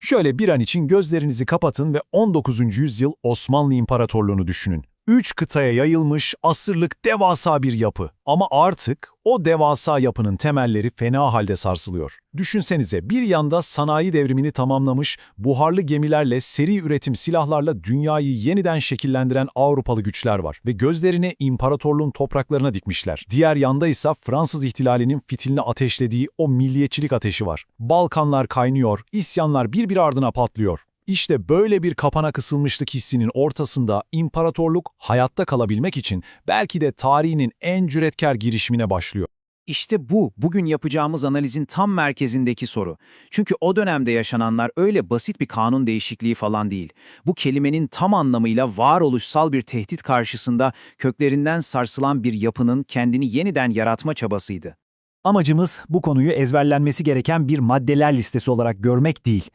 Şöyle bir an için gözlerinizi kapatın ve 19. yüzyıl Osmanlı İmparatorluğunu düşünün. Üç kıtaya yayılmış asırlık devasa bir yapı. Ama artık o devasa yapının temelleri fena halde sarsılıyor. Düşünsenize bir yanda sanayi devrimini tamamlamış, buharlı gemilerle, seri üretim silahlarla dünyayı yeniden şekillendiren Avrupalı güçler var ve gözlerini imparatorluğun topraklarına dikmişler. Diğer yanda ise Fransız ihtilalinin fitilini ateşlediği o milliyetçilik ateşi var. Balkanlar kaynıyor, isyanlar bir bir ardına patlıyor. İşte böyle bir kapana kısılmışlık hissinin ortasında imparatorluk hayatta kalabilmek için belki de tarihinin en cüretkar girişimine başlıyor. İşte bu, bugün yapacağımız analizin tam merkezindeki soru. Çünkü o dönemde yaşananlar öyle basit bir kanun değişikliği falan değil. Bu kelimenin tam anlamıyla varoluşsal bir tehdit karşısında köklerinden sarsılan bir yapının kendini yeniden yaratma çabasıydı. Amacımız bu konuyu ezberlenmesi gereken bir maddeler listesi olarak görmek değil.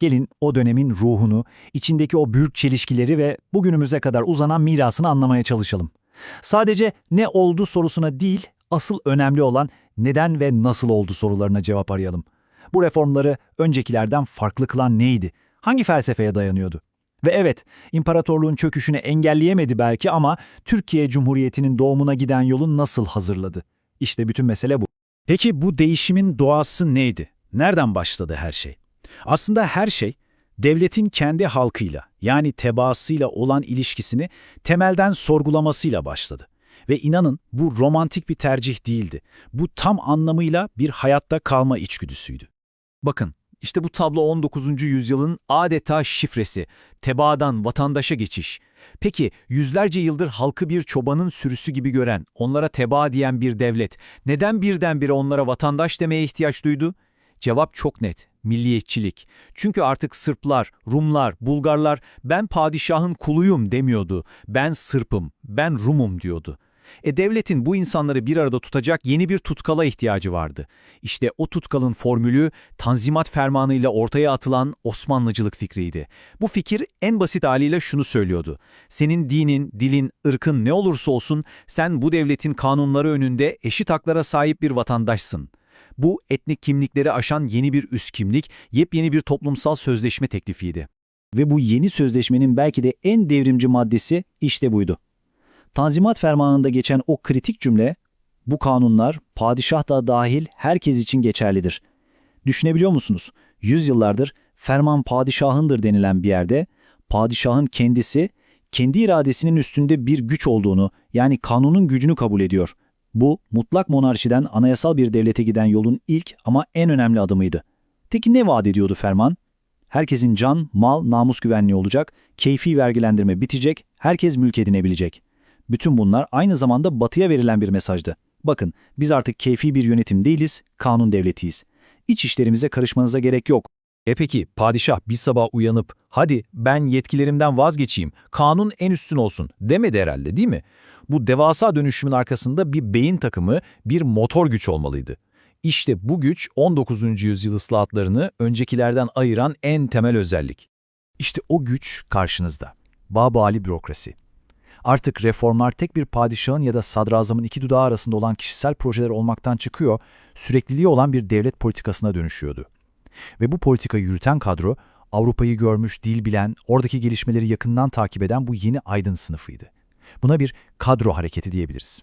Gelin o dönemin ruhunu, içindeki o büyük çelişkileri ve bugünümüze kadar uzanan mirasını anlamaya çalışalım. Sadece ne oldu sorusuna değil, asıl önemli olan neden ve nasıl oldu sorularına cevap arayalım. Bu reformları öncekilerden farklı kılan neydi? Hangi felsefeye dayanıyordu? Ve evet, imparatorluğun çöküşünü engelleyemedi belki ama Türkiye Cumhuriyeti'nin doğumuna giden yolu nasıl hazırladı? İşte bütün mesele bu. Peki bu değişimin doğası neydi? Nereden başladı her şey? Aslında her şey, devletin kendi halkıyla yani tebaasıyla olan ilişkisini temelden sorgulamasıyla başladı. Ve inanın bu romantik bir tercih değildi. Bu tam anlamıyla bir hayatta kalma içgüdüsüydü. Bakın, işte bu tablo 19. yüzyılın adeta şifresi, tebaadan vatandaşa geçiş. Peki, yüzlerce yıldır halkı bir çobanın sürüsü gibi gören, onlara tebaa diyen bir devlet, neden birdenbire onlara vatandaş demeye ihtiyaç duydu? Cevap çok net, milliyetçilik. Çünkü artık Sırplar, Rumlar, Bulgarlar ben padişahın kuluyum demiyordu. Ben Sırpım, ben Rumum diyordu. E devletin bu insanları bir arada tutacak yeni bir tutkala ihtiyacı vardı. İşte o tutkalın formülü Tanzimat Fermanı'yla ortaya atılan Osmanlıcılık fikriydi. Bu fikir en basit haliyle şunu söylüyordu. Senin dinin, dilin, ırkın ne olursa olsun sen bu devletin kanunları önünde eşit haklara sahip bir vatandaşsın. Bu etnik kimlikleri aşan yeni bir üst kimlik, yepyeni bir toplumsal sözleşme teklifiydi. Ve bu yeni sözleşmenin belki de en devrimci maddesi işte buydu. Tanzimat Fermanı'nda geçen o kritik cümle, bu kanunlar padişah da dahil herkes için geçerlidir. Düşünebiliyor musunuz? Yüzyıllardır ferman padişahındır denilen bir yerde, padişahın kendisi, kendi iradesinin üstünde bir güç olduğunu, yani kanunun gücünü kabul ediyor. Bu, mutlak monarşiden anayasal bir devlete giden yolun ilk ama en önemli adımıydı. Peki ne vaat ediyordu ferman? Herkesin can, mal, namus güvenliği olacak, keyfi vergilendirme bitecek, herkes mülk edinebilecek. Bütün bunlar aynı zamanda batıya verilen bir mesajdı. Bakın, biz artık keyfi bir yönetim değiliz, kanun devletiyiz. İç işlerimize karışmanıza gerek yok. E peki padişah bir sabah uyanıp hadi ben yetkilerimden vazgeçeyim, kanun en üstün olsun demedi herhalde değil mi? Bu devasa dönüşümün arkasında bir beyin takımı, bir motor güç olmalıydı. İşte bu güç 19. yüzyıl ıslahatlarını öncekilerden ayıran en temel özellik. İşte o güç karşınızda. Babali bürokrasi. Artık reformlar tek bir padişahın ya da sadrazamın iki dudağı arasında olan kişisel projeler olmaktan çıkıyor, sürekliliği olan bir devlet politikasına dönüşüyordu. Ve bu politikayı yürüten kadro, Avrupa'yı görmüş, dil bilen, oradaki gelişmeleri yakından takip eden bu yeni aydın sınıfıydı. Buna bir kadro hareketi diyebiliriz.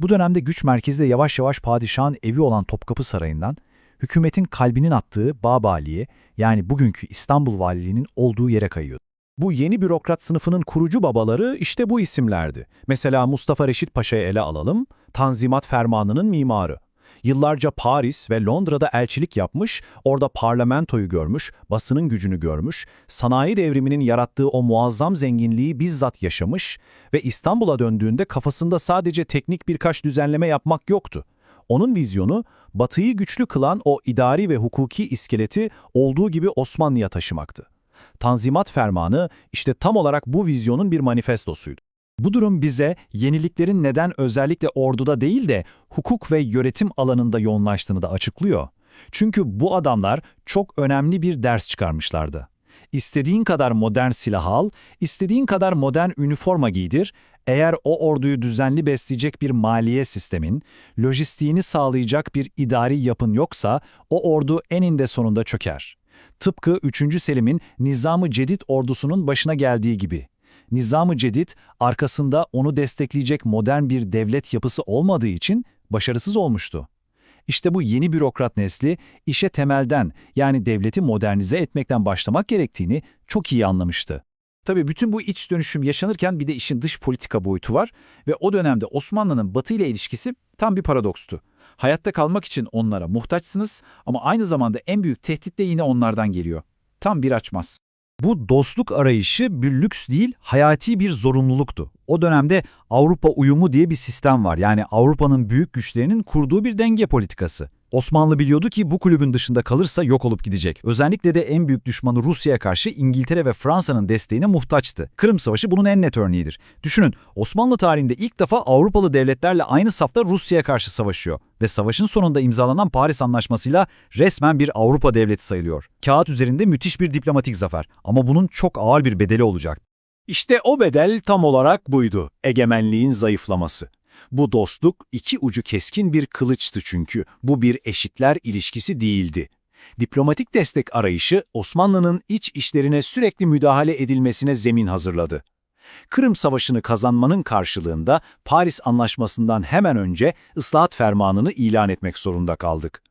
Bu dönemde güç merkezi de yavaş yavaş padişahın evi olan Topkapı Sarayı'ndan, hükümetin kalbinin attığı Babali'ye yani bugünkü İstanbul Valiliğinin olduğu yere kayıyordu. Bu yeni bürokrat sınıfının kurucu babaları işte bu isimlerdi. Mesela Mustafa Reşit Paşa'yı ele alalım, Tanzimat Fermanı'nın mimarı. Yıllarca Paris ve Londra'da elçilik yapmış, orada parlamentoyu görmüş, basının gücünü görmüş, sanayi devriminin yarattığı o muazzam zenginliği bizzat yaşamış ve İstanbul'a döndüğünde kafasında sadece teknik birkaç düzenleme yapmak yoktu. Onun vizyonu, batıyı güçlü kılan o idari ve hukuki iskeleti olduğu gibi Osmanlı'ya taşımaktı. Tanzimat Fermanı işte tam olarak bu vizyonun bir manifestosuydu. Bu durum bize yeniliklerin neden özellikle orduda değil de hukuk ve yönetim alanında yoğunlaştığını da açıklıyor. Çünkü bu adamlar çok önemli bir ders çıkarmışlardı. İstediğin kadar modern silah al, istediğin kadar modern üniforma giydir, eğer o orduyu düzenli besleyecek bir maliye sistemin, lojistiğini sağlayacak bir idari yapın yoksa o ordu eninde sonunda çöker. Tıpkı 3. Selim'in Nizam-ı Cedid ordusunun başına geldiği gibi. Nizam-ı Cedid arkasında onu destekleyecek modern bir devlet yapısı olmadığı için başarısız olmuştu. İşte bu yeni bürokrat nesli işe temelden yani devleti modernize etmekten başlamak gerektiğini çok iyi anlamıştı. Tabii bütün bu iç dönüşüm yaşanırken bir de işin dış politika boyutu var ve o dönemde Osmanlı'nın Batı ile ilişkisi tam bir paradokstu. Hayatta kalmak için onlara muhtaçsınız ama aynı zamanda en büyük tehdit de yine onlardan geliyor. Tam bir açmaz. Bu dostluk arayışı bir lüks değil, hayati bir zorunluluktu. O dönemde Avrupa uyumu diye bir sistem var. Yani Avrupa'nın büyük güçlerinin kurduğu bir denge politikası. Osmanlı biliyordu ki bu kulübün dışında kalırsa yok olup gidecek. Özellikle de en büyük düşmanı Rusya'ya karşı İngiltere ve Fransa'nın desteğine muhtaçtı. Kırım Savaşı bunun en net örneğidir. Düşünün, Osmanlı tarihinde ilk defa Avrupalı devletlerle aynı safta Rusya'ya karşı savaşıyor ve savaşın sonunda imzalanan Paris Anlaşması'yla resmen bir Avrupa devleti sayılıyor. Kağıt üzerinde müthiş bir diplomatik zafer ama bunun çok ağır bir bedeli olacak. İşte o bedel tam olarak buydu, egemenliğin zayıflaması. Bu dostluk iki ucu keskin bir kılıçtı çünkü, bu bir eşitler ilişkisi değildi. Diplomatik destek arayışı Osmanlı'nın iç işlerine sürekli müdahale edilmesine zemin hazırladı. Kırım Savaşı'nı kazanmanın karşılığında Paris Anlaşması'ndan hemen önce ıslahat fermanını ilan etmek zorunda kaldık.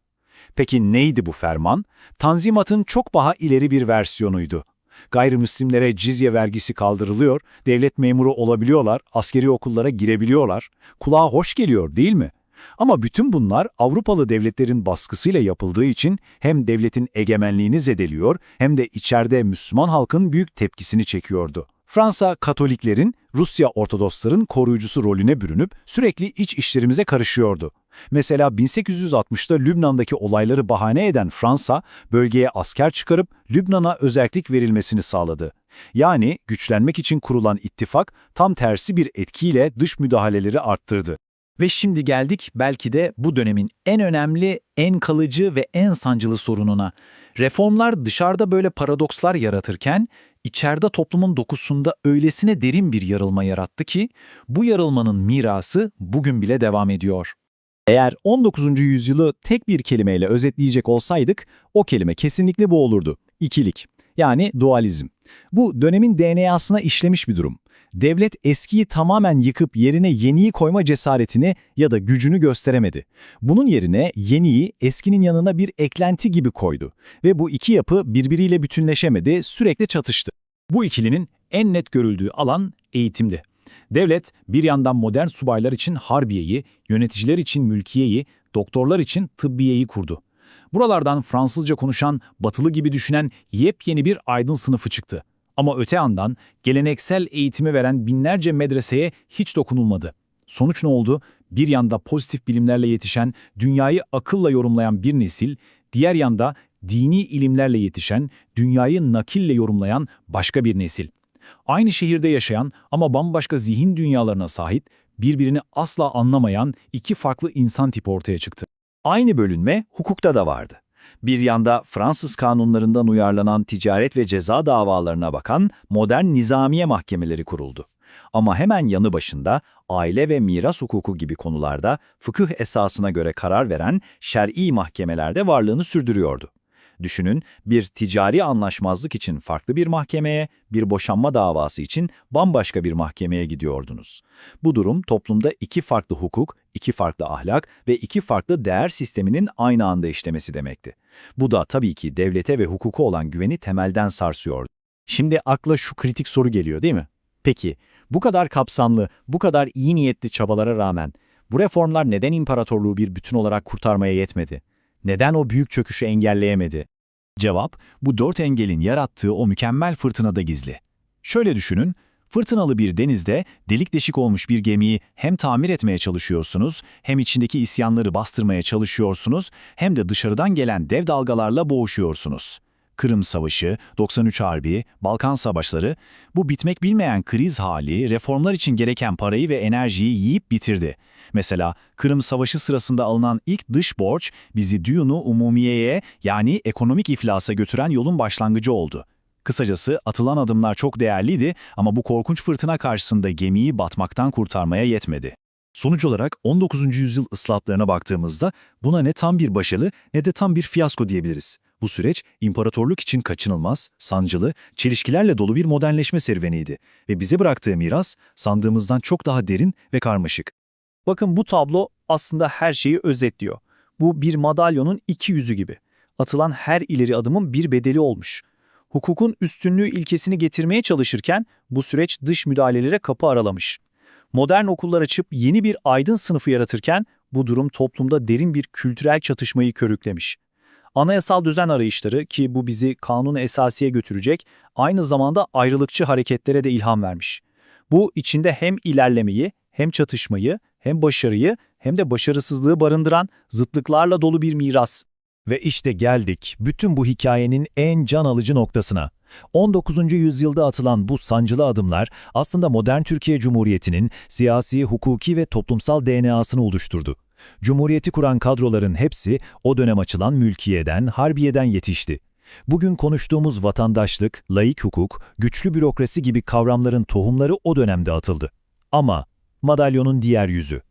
Peki neydi bu ferman? Tanzimat'ın çok daha ileri bir versiyonuydu. Gayrimüslimlere cizye vergisi kaldırılıyor, devlet memuru olabiliyorlar, askeri okullara girebiliyorlar. Kulağa hoş geliyor değil mi? Ama bütün bunlar Avrupalı devletlerin baskısıyla yapıldığı için hem devletin egemenliğini zedeliyor hem de içeride Müslüman halkın büyük tepkisini çekiyordu. Fransa Katoliklerin, Rusya Ortodoksların koruyucusu rolüne bürünüp sürekli iç işlerimize karışıyordu. Mesela 1860'ta Lübnan'daki olayları bahane eden Fransa, bölgeye asker çıkarıp Lübnan'a özellik verilmesini sağladı. Yani güçlenmek için kurulan ittifak tam tersi bir etkiyle dış müdahaleleri arttırdı. Ve şimdi geldik belki de bu dönemin en önemli, en kalıcı ve en sancılı sorununa. Reformlar dışarıda böyle paradokslar yaratırken, içeride toplumun dokusunda öylesine derin bir yarılma yarattı ki, bu yarılmanın mirası bugün bile devam ediyor. Eğer 19. yüzyılı tek bir kelimeyle özetleyecek olsaydık, o kelime kesinlikle bu olurdu. İkilik, yani dualizm. Bu dönemin DNA'sına işlemiş bir durum. Devlet eskiyi tamamen yıkıp yerine yeniyi koyma cesaretini ya da gücünü gösteremedi. Bunun yerine yeniyi eskinin yanına bir eklenti gibi koydu ve bu iki yapı birbiriyle bütünleşemedi, sürekli çatıştı. Bu ikilinin en net görüldüğü alan eğitimdi. Devlet bir yandan modern subaylar için harbiyeyi, yöneticiler için mülkiyeyi, doktorlar için tıbbiyeyi kurdu. Buralardan Fransızca konuşan, batılı gibi düşünen yepyeni bir aydın sınıfı çıktı. Ama öte yandan geleneksel eğitimi veren binlerce medreseye hiç dokunulmadı. Sonuç ne oldu? Bir yanda pozitif bilimlerle yetişen, dünyayı akılla yorumlayan bir nesil, diğer yanda dini ilimlerle yetişen, dünyayı nakille yorumlayan başka bir nesil. Aynı şehirde yaşayan ama bambaşka zihin dünyalarına sahip, birbirini asla anlamayan iki farklı insan tipi ortaya çıktı. Aynı bölünme hukukta da vardı. Bir yanda Fransız kanunlarından uyarlanan ticaret ve ceza davalarına bakan modern nizamiye mahkemeleri kuruldu. Ama hemen yanı başında aile ve miras hukuku gibi konularda fıkıh esasına göre karar veren şer'i mahkemeler de varlığını sürdürüyordu. Düşünün bir ticari anlaşmazlık için farklı bir mahkemeye, bir boşanma davası için bambaşka bir mahkemeye gidiyordunuz. Bu durum toplumda iki farklı hukuk, iki farklı ahlak ve iki farklı değer sisteminin aynı anda işlemesi demekti. Bu da tabii ki devlete ve hukuka olan güveni temelden sarsıyordu. Şimdi akla şu kritik soru geliyor değil mi? Peki, bu kadar kapsamlı, bu kadar iyi niyetli çabalara rağmen bu reformlar neden imparatorluğu bir bütün olarak kurtarmaya yetmedi? Neden o büyük çöküşü engelleyemedi? Cevap, bu dört engelin yarattığı o mükemmel fırtınada gizli. Şöyle düşünün, fırtınalı bir denizde delik deşik olmuş bir gemiyi hem tamir etmeye çalışıyorsunuz, hem içindeki isyanları bastırmaya çalışıyorsunuz, hem de dışarıdan gelen dev dalgalarla boğuşuyorsunuz. Kırım Savaşı, 93 Harbi, Balkan Savaşları, bu bitmek bilmeyen kriz hali reformlar için gereken parayı ve enerjiyi yiyip bitirdi. Mesela Kırım Savaşı sırasında alınan ilk dış borç bizi düğünü umumiyeye yani ekonomik iflasa götüren yolun başlangıcı oldu. Kısacası atılan adımlar çok değerliydi ama bu korkunç fırtına karşısında gemiyi batmaktan kurtarmaya yetmedi. Sonuç olarak 19. yüzyıl ıslahatlarına baktığımızda buna ne tam bir başarı ne de tam bir fiyasko diyebiliriz. Bu süreç imparatorluk için kaçınılmaz, sancılı, çelişkilerle dolu bir modernleşme serüveniydi ve bize bıraktığı miras sandığımızdan çok daha derin ve karmaşık. Bakın bu tablo aslında her şeyi özetliyor. Bu bir madalyonun iki yüzü gibi. Atılan her ileri adımın bir bedeli olmuş. Hukukun üstünlüğü ilkesini getirmeye çalışırken bu süreç dış müdahalelere kapı aralamış. Modern okullar açıp yeni bir aydın sınıfı yaratırken bu durum toplumda derin bir kültürel çatışmayı körüklemiş. Anayasal düzen arayışları ki bu bizi kanun esasiye götürecek, aynı zamanda ayrılıkçı hareketlere de ilham vermiş. Bu içinde hem ilerlemeyi, hem çatışmayı, hem başarıyı, hem de başarısızlığı barındıran zıtlıklarla dolu bir miras. Ve işte geldik bütün bu hikayenin en can alıcı noktasına. 19. yüzyılda atılan bu sancılı adımlar aslında modern Türkiye Cumhuriyeti'nin siyasi, hukuki ve toplumsal DNA'sını oluşturdu. Cumhuriyeti kuran kadroların hepsi o dönem açılan mülkiyeden, harbiyeden yetişti. Bugün konuştuğumuz vatandaşlık, laik hukuk, güçlü bürokrasi gibi kavramların tohumları o dönemde atıldı. Ama madalyonun diğer yüzü.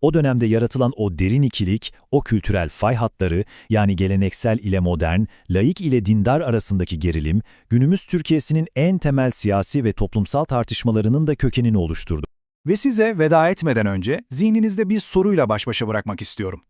O dönemde yaratılan o derin ikilik, o kültürel fay hatları yani geleneksel ile modern, laik ile dindar arasındaki gerilim, günümüz Türkiye'sinin en temel siyasi ve toplumsal tartışmalarının da kökenini oluşturdu. Ve size veda etmeden önce zihninizde bir soruyla baş başa bırakmak istiyorum.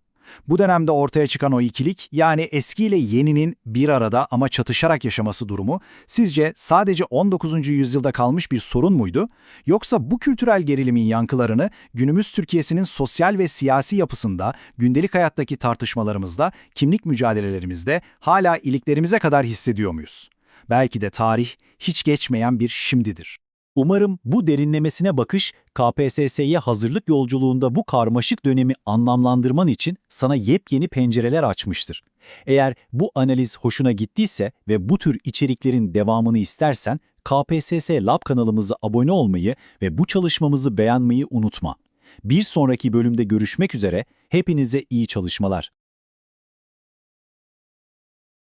Bu dönemde ortaya çıkan o ikilik, yani eskiyle yeninin bir arada ama çatışarak yaşaması durumu, sizce sadece 19. yüzyılda kalmış bir sorun muydu? Yoksa bu kültürel gerilimin yankılarını günümüz Türkiye'sinin sosyal ve siyasi yapısında, gündelik hayattaki tartışmalarımızda, kimlik mücadelelerimizde hala iliklerimize kadar hissediyor muyuz? Belki de tarih hiç geçmeyen bir şimdidir. Umarım bu derinlemesine bakış KPSS'ye hazırlık yolculuğunda bu karmaşık dönemi anlamlandırman için sana yepyeni pencereler açmıştır. Eğer bu analiz hoşuna gittiyse ve bu tür içeriklerin devamını istersen KPSS Lab kanalımıza abone olmayı ve bu çalışmamızı beğenmeyi unutma. Bir sonraki bölümde görüşmek üzere, hepinize iyi çalışmalar.